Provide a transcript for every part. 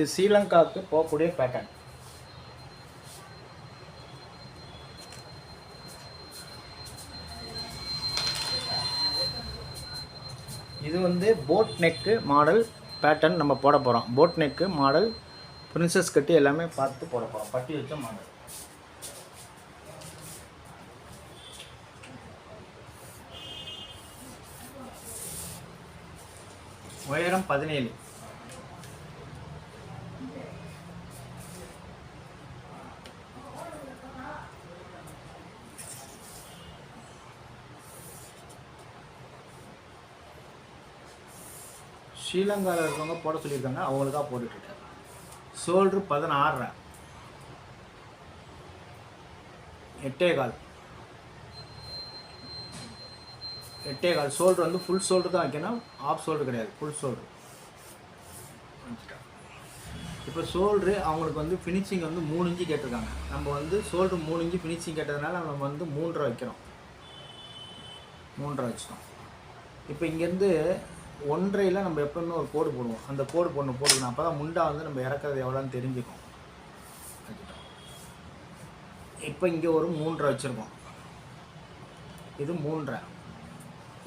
இது ஸ்ரீலங்காவுக்கு போகக்கூடிய பேட்டர்ன் இது வந்து போட் நெக்கு மாடல் பேட்டர்ன் நம்ம போட போகிறோம் போட் நெக்கு மாடல் பிரின்சஸ் கட்டி எல்லாமே பார்த்து போட போகிறோம் பட்டி வச்ச மாடல் உயரம் பதினேழு. ஸ்ரீலங்காவில் இருக்கவங்க போட சொல்லியிருக்காங்க அவங்களுக்காக போட்டுட்ருக்கேன். சோல்ட்ரு பதினாறு எட்டே கால். எட்டே கால். சோல்ட்ரு வந்து ஃபுல் ஷோல்டர் தான் வைக்கணும். ஆஃப் சோல்ட்ரு கிடையாது. ஃபுல் ஷோல்டர் இப்போ சோல்ட்ரு அவங்களுக்கு வந்து ஃபினிஷிங் வந்து மூணு இன்ச்சு கேட்டிருக்காங்க. நம்ம வந்து சோல்ட்ரு மூணு இன்ச்சு ஃபினிஷிங் கேட்டதுனால நம்ம வந்து மூன்றரை வைக்கிறோம். மூன்றரை வச்சிட்டோம். இப்போ இங்கேருந்து ஒன்றையில் நம்ம எப்பவுமே ஒரு கோடு போடுவோம். அந்த கோடு போடணும் போட்டுக்கணும் அப்போ தான் முண்டா வந்து நம்ம இறக்குறது எவ்வளோன்னு தெரிஞ்சுக்கும். இப்போ இங்கே ஒரு மூன்றரை வச்சுருக்கோம். இது மூன்றரை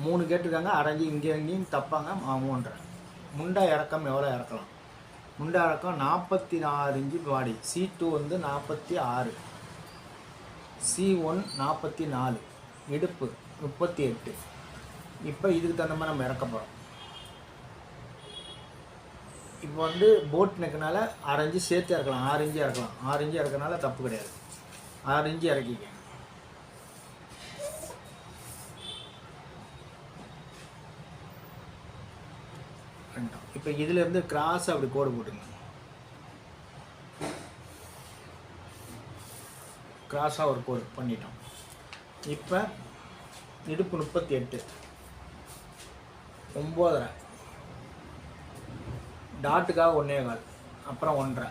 மூணு கேட்டிருக்காங்க. அரைஞ்சி இங்கே இங்கேயும் தப்பாங்க. மூன்றரை முண்டா இறக்கம் எவ்வளோ இறக்கலாம்? முண்டா இறக்கம் நாற்பத்தி நாலு இன்ச்சு பாடி சி டூ வந்து நாற்பத்தி ஆறு சி ஒன் நாற்பத்தி நாலு இடுப்பு முப்பத்தி எட்டு இப்போ இதுக்கு தகுந்த மாதிரி நம்ம இறக்க போகிறோம் இப்போ வந்து போட் நெக்குனால ஆரஞ்சு சேர்த்து இறக்கலாம். ஆறு இறக்கலாம். ஆறு இன்ச்சு இறக்கனால தப்பு கிடையாது. ஆறு இன்ச்சு இறக்கிக்க இப்போ இதுலேருந்து கிராஸ் அப்படி கோடு போட்டுங்க கிராஸாக ஒரு கோடு பண்ணிட்டோம். இப்போ இடுப்பு முப்பத்தி எட்டு. ஒம்போதரை. டாட்டுக்காக ஒன்றே கால். அப்புறம் ஒன்றரை.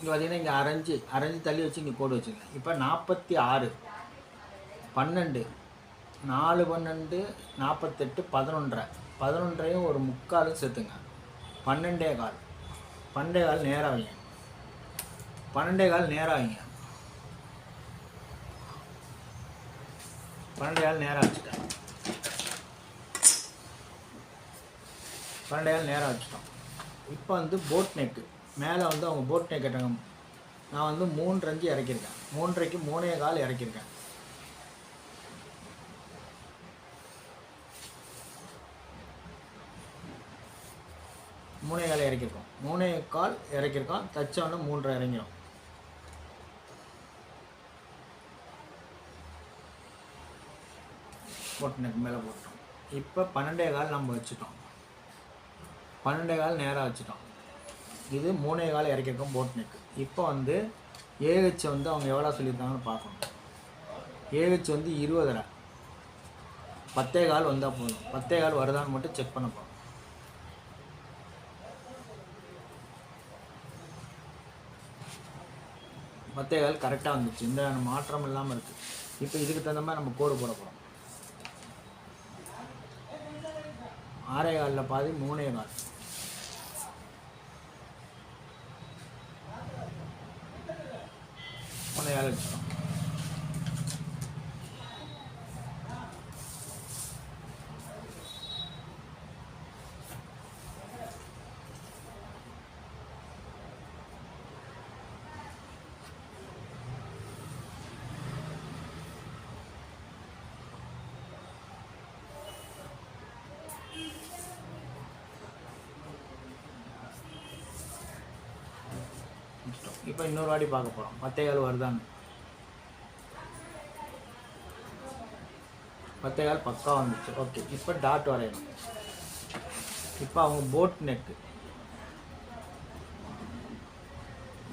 இங்கே பார்த்தீங்கன்னா இங்கே அரைஞ்சி அரைஞ்சி தள்ளி வச்சு இங்கே போட்டு வச்சுங்க இப்போ நாற்பத்தி ஆறு. பன்னெண்டு. நாலு பன்னெண்டு நாற்பத்தெட்டு பதினொன்றரை. பதினொன்றையும் ஒரு முக்காலும் சேர்த்துங்க. பன்னெண்டே கால். பன்னெண்டே கால் நேராக வைங்க பன்னெண்டே கால் நேராக வைங்க பன்னெண்டே கால் நேராக வச்சுட்டேன். பன்னெண்டே கால் நேராக வச்சுட்டோம். இப்போ வந்து போட் நெக்கு மேலே வந்து அவங்க போட் நெக் கேட்டாங்க. நான் வந்து மூன்றஞ்சு இறக்கியிருக்கேன். மூன்றரைக்கு மூணே கால் இறக்கியிருக்கேன். மூணே கால் இறக்கியிருக்கோம். மூணே கால் இறக்கியிருக்கோம். தச்சோன்னு மூன்றரை இறங்கிடும் போட் நெக் மேலே போட்டோம் இப்போ பன்னெண்டே கால் நம்ம வச்சுட்டோம். பன்னெண்டே கால் நேராக வச்சுட்டோம். இது மூணே கால் இறக்கிருக்கோம் போட் நெக் இப்போ வந்து ஏஹெச் வந்து அவங்க எவ்வளோ சொல்லியிருக்காங்கன்னு பார்க்கணும். ஏஹெச் வந்து இருபதரை. பத்தே கால் வந்தால் போதும். பத்தே கால் வருதான்னு மட்டும் செக் பண்ண போகிறோம் வார்த்தைகள் கால் கரெக்டாக வந்துச்சு. இந்த மாற்றம் இல்லாமல் இருக்குது இப்போ இதுக்கு தகுந்த மாதிரி நம்ம கோடு போட போகிறோம் ஆறே காலில் பாதி மூணே கால் மூணே கால் வச்சுட்டோம் இப்போ இன்னொரு வாட்டி பார்க்க போகிறோம் பத்தே வருதான்னு. பத்தே கால் பக்கா வந்துச்சு. ஓகே இப்போ டாட் வரையணும். இப்போ அவங்க போட் நெக்கு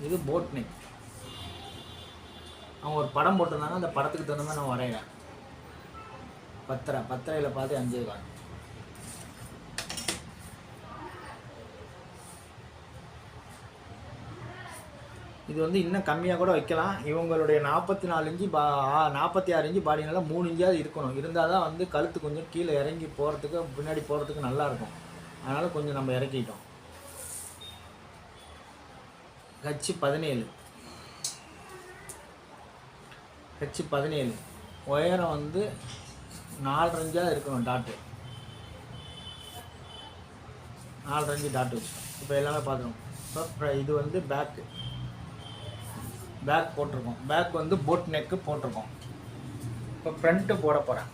இது போட் நெக் அவங்க ஒரு படம் போட்டிருந்தாங்க அந்த படத்துக்கு தகுந்த மாதிரி நான் வரைகிறேன் பத்தரை பத்திரையில் பார்த்து அஞ்சு காணும் இது வந்து இன்னும் கம்மியாக கூட வைக்கலாம். இவங்களுடைய நாற்பத்தி நாலு இஞ்சி பா நாற்பத்தி ஆறு இஞ்சி பாடினால மூணு இஞ்சாவது இருக்கணும். இருந்தால் தான் வந்து கழுத்து கொஞ்சம் கீழே இறங்கி போகிறதுக்கு பின்னாடி போகிறதுக்கு நல்லாயிருக்கும் அதனால் கொஞ்சம் நம்ம இறக்கிட்டோம். ஹச்சு பதினேழு. ஹச்சு பதினேழு. உயரம் வந்து நாலு இன்ச்சாக இருக்கணும் டாட்டு நாலு இன்ச்சு டாட்டு இப்போ எல்லாமே பார்த்துருவோம் இப்போ இது வந்து பேக்கு பேக் போட்டிருக்கோம். பேக் வந்து போட் நெக்கு போட்டிருக்கோம். இப்போ ஃப்ரண்ட்டு போட போகிறேன்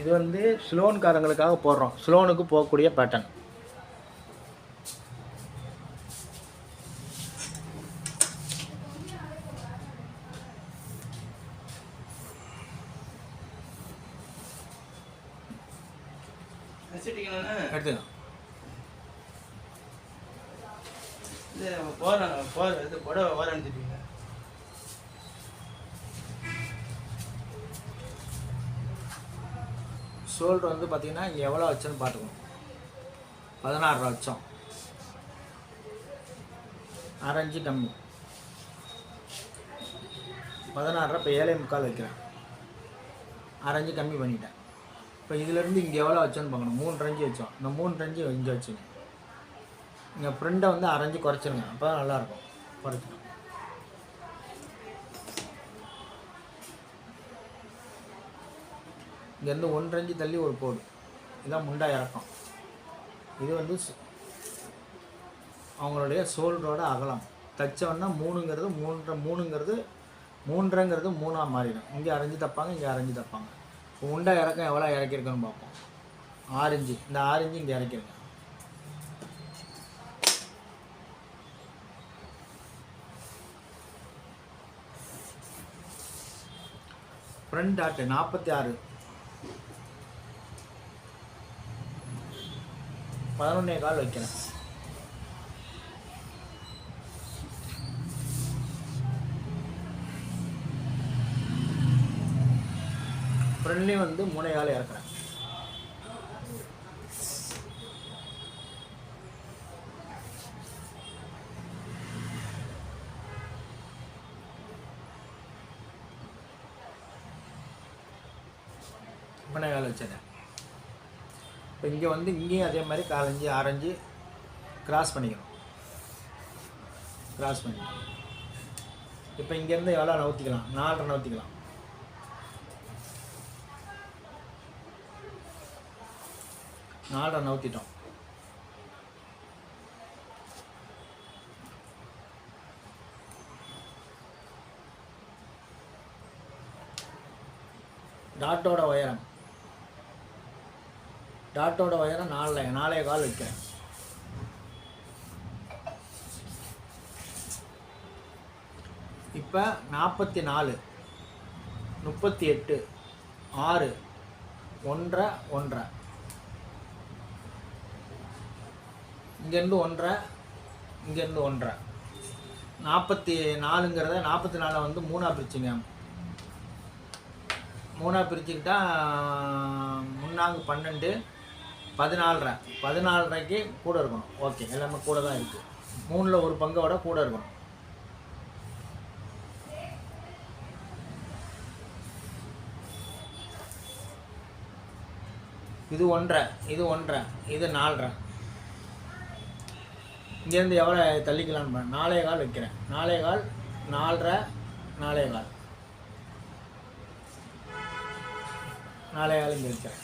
இது வந்து ஸ்லோன்காரங்களுக்காக போடுறோம். ஸ்லோனுக்கு போகக்கூடிய பேட்டர்ன் எடுத்துக்கலாம் இது போகிறேன் போகிற இது புடவை ஓர அனுப்பிச்சிட்டீங்க ஷோல்டர் வந்து பார்த்தீங்கன்னா எவ்வளோ வச்சோன்னு பார்த்துக்கணும். பதினாறு லட்சம் அரைஞ்சு கம்மி. பதினாறுரூவா இப்போ ஏழை முக்கால் வைக்கிறேன். அரைஞ்சு கம்மி பண்ணிட்டேன். இப்போ இதுலேருந்து இங்கே எவ்வளோ வச்சோன்னு பார்க்கணும் மூணு ரஞ்சு வச்சோம். இந்த மூணு ரஞ்சு இங்கே வச்சுங்க இங்கே ஃப்ரெண்டை வந்து அரைஞ்சு குறைச்சிருங்க. அப்போ தான் நல்லாயிருக்கும் குறைச்சிடும். இங்கேருந்து ஒன்றரை தள்ளி ஒரு போடு. இதான் முண்டா இறக்கம். இது வந்து அவங்களுடைய சோல்டரோட அகலம். தச்சவொன்னா மூணுங்கிறது மூன்றரை மூணுங்கிறது மூன்றரைங்கிறது மூணாக மாறிடும். இங்கே அரைஞ்சு தப்பாங்க இங்கே அரைஞ்சு தப்பாங்க. உண்டா இறக்கம் எவ்வளோ இறக்கிருக்குன்னு பார்ப்போம். ஆரஞ்சு இந்த ஆரஞ்சு இங்கே இறக்கிருங்க. ஃப்ரண்ட் டாட்டு நாற்பத்தி ஆறு. பதினொன்னே கால் வைக்கிறேன். ஃப்ரெண்ட்லேயும் வந்து மூளையால் கால் இறக்குறேன். மூணே கால் வச்சிடறேன் இப்போ இங்கே வந்து இங்கேயும் அதே மாதிரி காலஞ்சு ஆரஞ்சு கிராஸ் பண்ணிக்கணும். கிராஸ் பண்ணிக்கணும். இப்போ இங்கேருந்து எவ்வளோ நவுத்திக்கலாம்? நாலரை நவுத்திக்கலாம். நாலரை நவுத்திட்டோம். டாட்டோட உயரம். டாட்டோட உயரம் நாலு நாலே கால் வைக்கிறேன். இப்போ நாற்பத்தி நாலு முப்பத்தி எட்டு ஆறு ஒன்றரை ஒன்றரை. இங்கேருந்து ஒன்றரை இங்கேருந்து ஒன்றரை. நாற்பத்தி நாலுங்கிறத நாற்பத்தி நாலை வந்து மூணாக பிரிச்சுங்க. மூணாக பிரிச்சுக்கிட்டா முன்னாங்க பன்னெண்டு பதினாலரை. பதினாலரைக்கு கூட இருக்கணும். ஓகே எல்லாமே கூட தான் இருக்குது மூணில் ஒரு பங்கோட கூட இருக்கணும். இது ஒன்றரை இது ஒன்றரை இது நாலரை. இங்கேருந்து எவ்வளோ தள்ளிக்கலாம்னு பண்ண நாலே கால் வைக்கிறேன். நாலே கால் நாலரை நாலே கால். நாலே கால் இங்கே வைக்கிறேன்.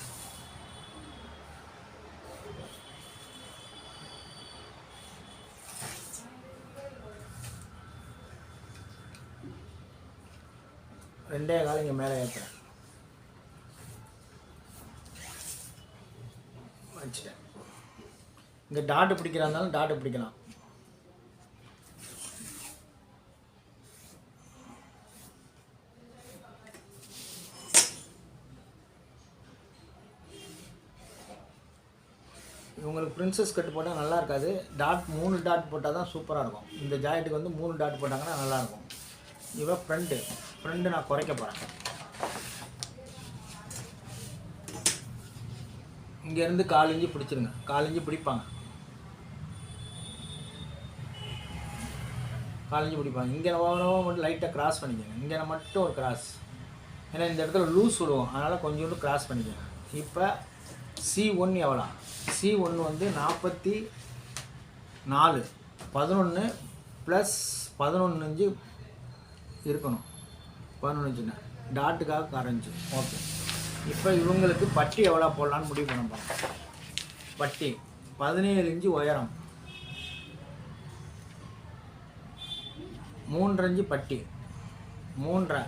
ரெண்டே கால் இங்கே மேலே ஏற்றுறேன் வச்சுட்டேன். இங்கே டாட்டு பிடிக்கிறா இருந்தாலும் டாட்டு பிடிக்கலாம். இவங்களுக்கு பிரின்சஸ் கட்டு போட்டால் நல்லா இருக்காது. டாட் மூணு டாட் போட்டால் தான் சூப்பராக இருக்கும். இந்த ஜாக்கெட்டுக்கு வந்து மூணு டாட் போட்டாங்கன்னா நல்லாயிருக்கும் இவன் ஃப்ரெண்டு ஃப்ரெண்டு நான் குறைக்க போகிறேன் இங்கேருந்து காலஞ்சி பிடிச்சிருங்க. காலஞ்சி பிடிப்பாங்க. காலேஜ் பிடிப்பாங்க. இங்கே மட்டும் லைட்டாக கிராஸ் பண்ணிக்கோங்க. இங்கே மட்டும் ஒரு கிராஸ் ஏன்னா இந்த இடத்துல லூஸ் விடுவோம். அதனால் கொஞ்சோண்டு கிராஸ் பண்ணிக்கோங்க. இப்போ சி ஒன் எவ்வளோ சி ஒன்று வந்து நாற்பத்தி நாலு. பதினொன்று ப்ளஸ் பதினொன்று இன்ச்சு இருக்கணும். பதினொன்று இன்ச்சுண்ணா டாட்டுக்காக கரைஞ்சி ஓகே இப்போ இவங்களுக்கு பட்டி எவ்வளோ போடலான்னு முடிவு பண்ண போகிறோம் பட்டி. பதினேழு இன்ச்சு உயரம். மூன்றஞ்சு பட்டி. மூன்றை.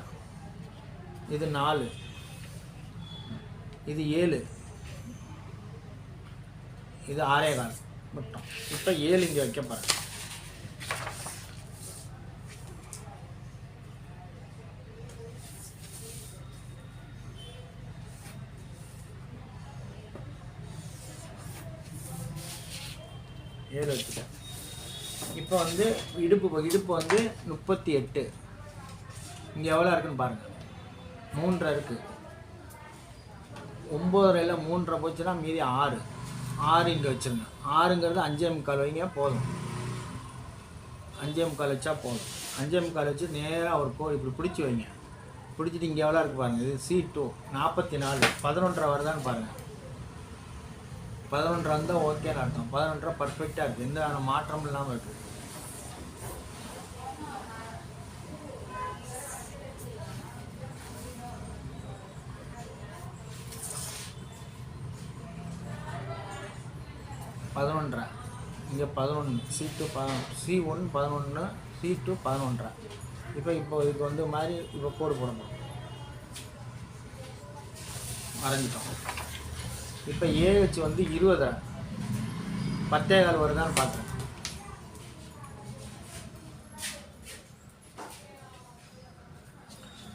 இது நாலு. இது ஏழு. இது ஆறே கால். மட்டும் இப்போ ஏழு இங்கே வைக்க போகிறேன் ஏழு வந்து இடுப்பு இடுப்பு வந்து முப்பத்தி எட்டு. இங்கே எவ்வளோ இருக்குன்னு பாருங்கள் மூன்றரை இருக்குது ஒம்போதரையில் மூன்றரை போச்சுன்னா மீதி ஆறு. ஆறு இங்கே வச்சுருங்க. ஆறுங்கிறது அஞ்சே முக்கால் வைங்க போதும். அஞ்சே முக்கால் வச்சா போதும். அஞ்சே முக்கால் வச்சு நேராக ஒரு கோழி இப்படி பிடிச்சி வைங்க. பிடிச்சிட்டு இங்கே எவ்வளோ இருக்குது பாருங்கள் இது சி டூ நாற்பத்தி நாலு. பதினொன்றரை வருதான்னு பாருங்கள் பதினொன்றரை இருந்தால் ஓகேன்னு அர்த்தம். பதினொன்றரை பர்ஃபெக்டாக இருக்குது எந்த மாற்றமும் இல்லாமல் இருக்குது பதினொன்றரை இங்கே பதினொன்று சி டூ பதினொன்று சி ஒன் பதினொன்று சி டூ பதினொன்றா இப்போ இப்போ இதுக்கு வந்து மாதிரி இப்போ கோடு போடணும். வரைஞ்சிட்டோம் இப்போ ஏ வச்சு வந்து இருபதா. பத்தே கால் வருதான்னு பார்க்குறேன்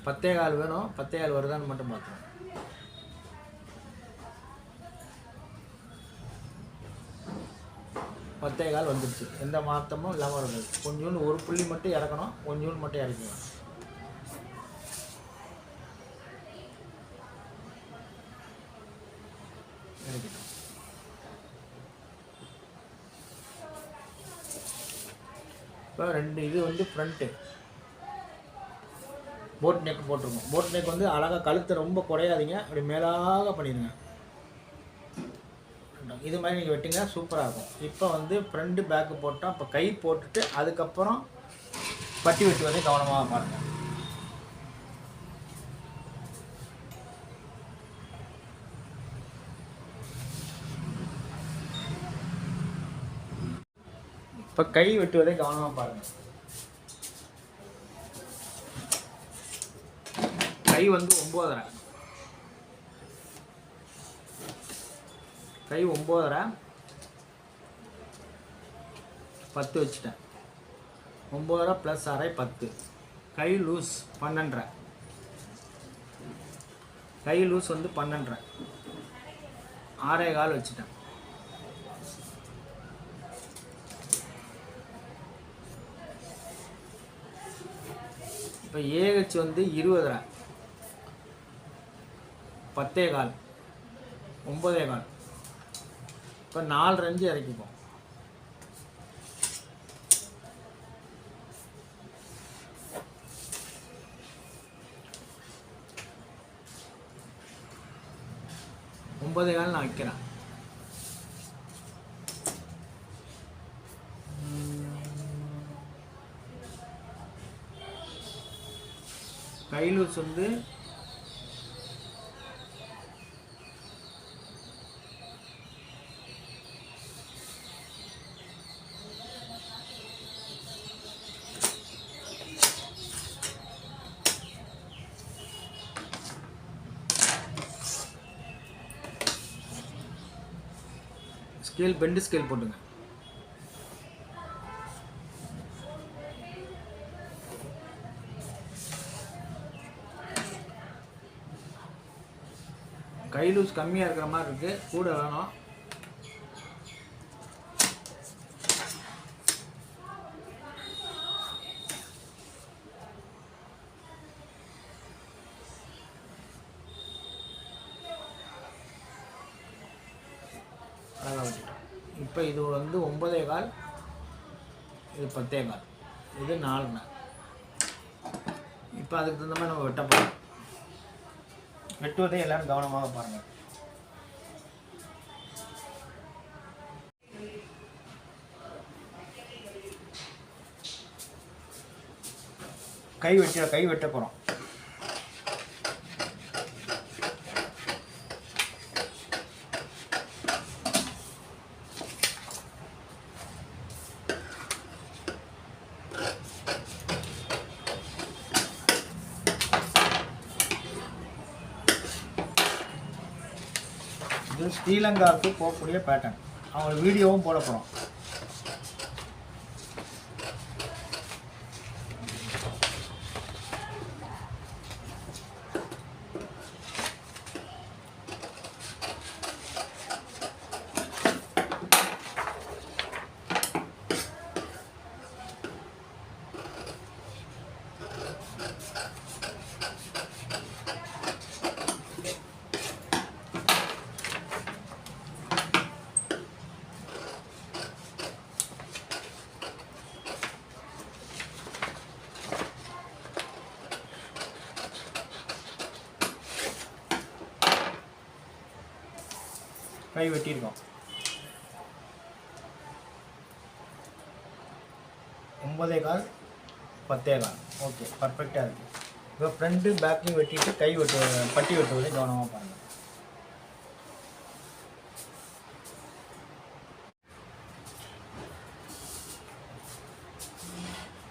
பத்தே கால் வேணும் பத்தே கால் வருதான்னு மட்டும் பார்த்தோம் பத்தே கால் வந்துடுச்சு. எந்த மாற்றமும் இல்லாமல் இருந்தது கொஞ்சோண்டு ஒரு புள்ளி மட்டும் இறக்கணும். கொஞ்சோண்டு மட்டும் இறக்கணும் இப்போ ரெண்டு இது வந்து ஃப்ரண்ட்டு போட் நெக் போட்டிருக்கோம். போட் நெக் வந்து அழகாக கழுத்தை ரொம்ப குறையாதீங்க. அப்படி மேலாக பண்ணிடுங்க. இது மாதிரி நீங்கள் வெட்டிங்க சூப்பராக இருக்கும். இப்போ வந்து ஃப்ரண்ட்டு பேக்கு போட்டால் இப்போ கை போட்டுட்டு அதுக்கப்புறம் பட்டி வெட்டுவதை கவனமாக பாருங்கள் இப்போ கை வெட்டுவதை கவனமாக பாருங்கள் கை வந்து ஒம்போதரை. கை ஒம்போதரை. பத்து வச்சுட்டேன். ஒம்போதரை ப்ளஸ் அரை பத்து. கை லூஸ் பன்னெண்டரை. கை லூஸ் வந்து பன்னெண்டரை. ஆறே கால் வச்சுட்டேன். இப்போ ஏஹெச் வந்து இருபதரை. பத்தே கால். ஒம்பதே கால். இப்போ நாலு ரஞ்சு இறக்கிப்போம். ஒன்பது கால் நான் வைக்கிறேன். கைலூஸ் வந்து ஸ்கேல் பெண்டு ஸ்கேல் போட்டுங்க. கை லூஸ் கம்மியாக இருக்கிற மாதிரி இருக்குது கூட வேணும் இப்போ இது ஒன்பதே கால் இது பத்தே கால் இது நாலு நாள். இப்போ அதுக்கு தகுந்த மாதிரி நம்ம வெட்ட போகிறோம் வெட்டுவதை எல்லாரும் கவனமாக பாருங்கள் கை வெட்ட கை வெட்ட போகிறோம் ஸ்ரீலங்காவுக்கு போகக்கூடிய பேட்டர்ன் அவங்க வீடியோவும் போட போகிறோம் கை வெட்டியிருக்கோம். ஒன்பதே கால் பத்தே கால். ஓகே பர்ஃபெக்டாக இருக்குது இப்போ ஃப்ரண்ட்டு பேக்கையும் வெட்டிட்டு கை வெட்டு பட்டி வெட்டுவதை கவனமாக பாருங்கள்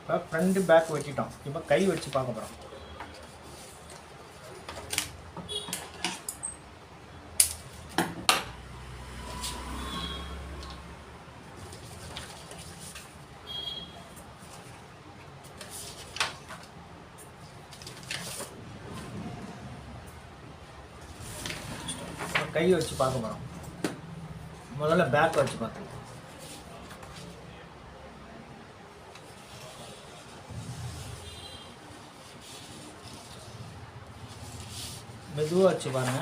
இப்போ ஃப்ரண்ட்டு பேக் வெட்டிட்டோம். இப்போ கை வச்சு பார்க்க போகிறோம் கையை கை வச்சு பார்க்க போகிறோம் முதல்ல பேக் வச்சு பார்க்கலாம் மெதுவாக வச்சு பாருங்க.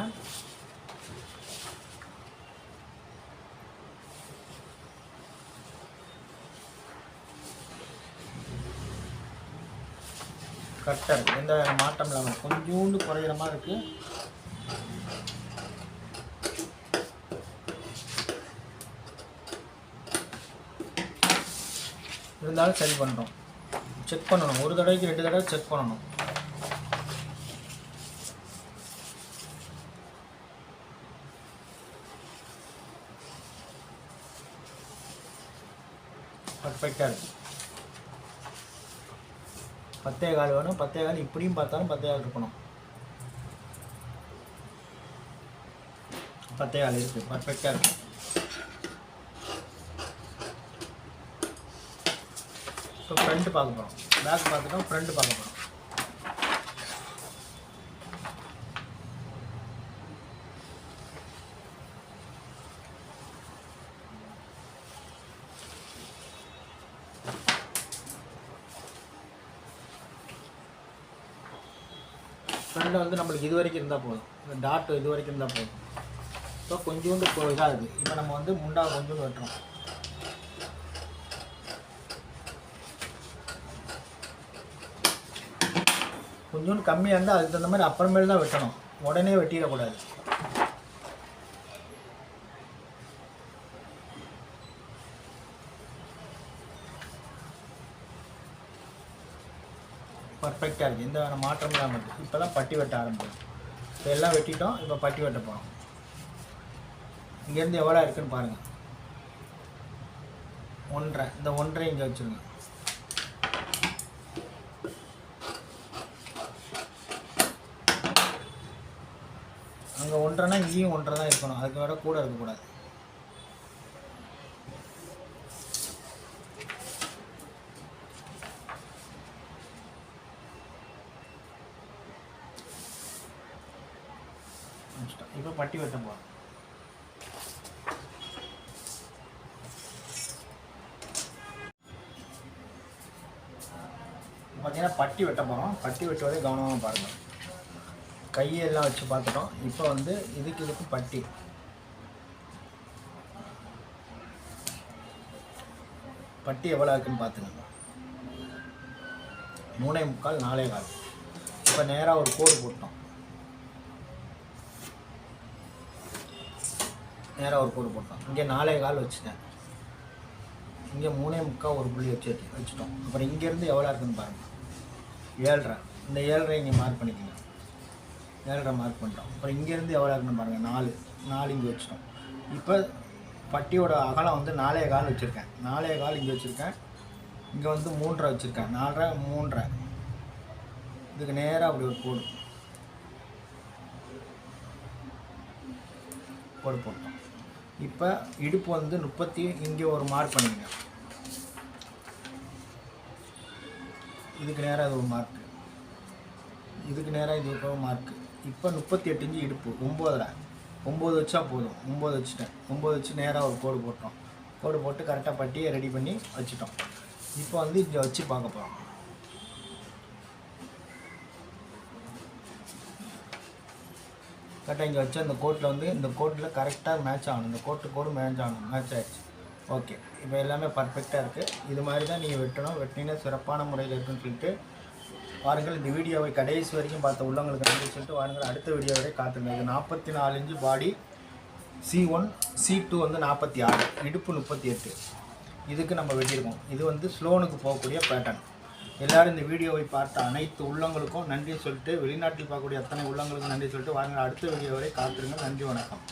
கட்டர் எந்த மாற்றம் இல்லாமல் கொஞ்சோண்டு குறையிற மாதிரி இருக்குது இருந்தாலும் சரி பண்ணுறோம் செக் பண்ணணும். ஒரு தடவைக்கு ரெண்டு தடவை செக் பண்ணணும். பர்ஃபெக்டாக இருக்கு. பத்தே கால் வேணும். பத்தே கால் இப்படியும் பார்த்தாலும் பத்தே கால் இருக்கணும். பத்தே கால் இருக்குது பர்ஃபெக்டாக இருக்குது இப்போ ஃப்ரண்ட் பார்க்க போகிறோம் பேக் பார்த்துட்டோம் ஃப்ரண்ட் பார்க்க போகிறோம் ஃப்ரண்ட் வந்து நம்மளுக்கு இது வரைக்கும் இருந்தால் போதும். இந்த டாட் இது வரைக்கும் இருந்தால் போதும். ஸோ கொஞ்சோண்டு இப்போ இதாக இருக்குது இப்போ நம்ம வந்து முண்டா கொஞ்சோண்டு வெட்டுறோம். கொஞ்சோண்டு கம்மியாக இருந்தால் அதுக்கு தகுந்த மாதிரி அப்புறமேல் தான் வெட்டணும். உடனே வெட்டிடக்கூடாது பர்ஃபெக்டாக இருக்குது எந்த வேறு மாற்றம் இல்லாமல் இருக்குது இப்போ தான் பட்டி வெட்ட ஆரம்பிக்கும் இப்போ எல்லாம் வெட்டிட்டோம். இப்போ பட்டி வெட்ட போகிறோம் இங்கேருந்து எவ்வளோ இருக்குதுன்னு பாருங்கள் ஒன்றரை. இந்த ஒன்றரை இங்கே வச்சுருங்க. ஒன்றைனா இங்கேயும் ஒன்றரை தான் இருக்கணும். அதுக்கு விட கூட இருக்கக்கூடாது இப்போ பட்டி வெட்ட போகிறோம் பார்த்தீங்கன்னா பட்டி வெட்ட போகிறோம் பட்டி வெட்டுவதே கவனமாக பாருங்கள் கையெல்லாம் வச்சு பார்த்துட்டோம். இப்போ வந்து இதுக்கு இதுக்கு பட்டி. பட்டி எவ்வளோ இருக்குன்னு பார்த்துக்கோங்க. மூணே முக்கால் நாலே கால். இப்போ நேராக ஒரு கோடு போட்டோம். நேராக ஒரு கோடு போட்டோம். இங்கே நாலே கால் வச்சுட்டேன் இங்கே மூணே முக்கால் ஒரு புள்ளி வச்சு வச்சுட்டோம். அப்புறம் இங்கேருந்து எவ்வளோ இருக்குன்னு பாருங்கள் ஏழ்ரை. இந்த ஏழ்ரை இங்கே மார்க் பண்ணிக்கோங்க. ஏழ்ரை மார்க் பண்ணிட்டோம். அப்புறம் இங்கேருந்து எவ்வளோ இருக்குன்னு பாருங்கள் நாலு. நாலு இங்கே வச்சிட்டோம். இப்போ பட்டியோட அகலம் வந்து நாலே கால் வச்சுருக்கேன். நாலே கால் இங்கே வச்சுருக்கேன். இங்கே வந்து மூன்றரை வச்சுருக்கேன். நாலரை மூன்றரை. இதுக்கு நேராக அப்படி ஒரு கோடு. கோடு போட்டோம். இப்போ இடுப்பு வந்து முப்பத்தி இங்கே ஒரு மார்க் பண்ணிங்க இதுக்கு நேராக இது ஒரு மார்க்கு இதுக்கு நேராக இது ஒரு மார்க்கு இப்போ முப்பத்தி எட்டு இஞ்சி இடுப்பு. ஒம்போதரை ஒம்பது வச்சா போதும். ஒம்பது வச்சுட்டேன். ஒம்பது வச்சு நேராக ஒரு கோடு போட்டோம். கோடு போட்டு கரெக்டாக பட்டியை ரெடி பண்ணி வச்சுட்டோம். இப்போ வந்து இங்கே வச்சு பார்க்க போகிறோம் கரெக்டாக இங்கே வச்சு அந்த கோட்டில் வந்து இந்த கோட்டில் கரெக்டாக மேட்ச் ஆகணும். இந்த கோட்டு கோடு மேட்ச் ஆகணும். மேட்ச் ஆகிடுச்சு ஓகே இப்போ எல்லாமே பர்ஃபெக்டாக இருக்குது இது மாதிரி தான் நீங்கள் வெட்டணும். வெட்டினீங்கன்னா சிறப்பான முறையில் இருக்குன்னு சொல்லிட்டு பாருங்கள் இந்த வீடியோவை கடைசி வரைக்கும் பார்த்த உள்ளவங்களுக்கு நன்றி சொல்லிட்டு வாருங்கள். அடுத்த வீடியோ வரை காத்துங்க இது நாற்பத்தி நாலு inch body C one C two வந்து நாற்பத்தி ஆறு இடுப்பு முப்பத்தி எட்டு. இதுக்கு நம்ம வெட்டியிருக்கோம். இது வந்து ஸ்லோனுக்கு போகக்கூடிய பேட்டர்ன் எல்லோரும் இந்த வீடியோவை பார்த்த அனைத்து உள்ளங்களுக்கும் நன்றி சொல்லிட்டு வெளிநாட்டில் பார்க்கக்கூடிய அத்தனை உள்ளங்களுக்கும் நன்றி சொல்லிட்டு வாருங்கள். அடுத்த வீடியோ வரை காத்துருங்க நன்றி வணக்கம்.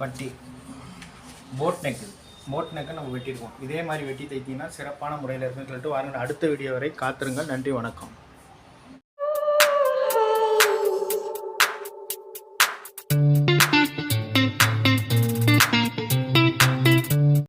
பட்டி போட் நெக் ஸ்மோட் நெக்கை நம்ம வெட்டிடுவோம். இதே மாதிரி வெட்டி தைத்தீங்கன்னா சிறப்பான முறையில் இருக்குன்னு சொல்லிட்டு வாருங்கள். அடுத்த வீடியோ வரை காத்திருங்கள். நன்றி வணக்கம்.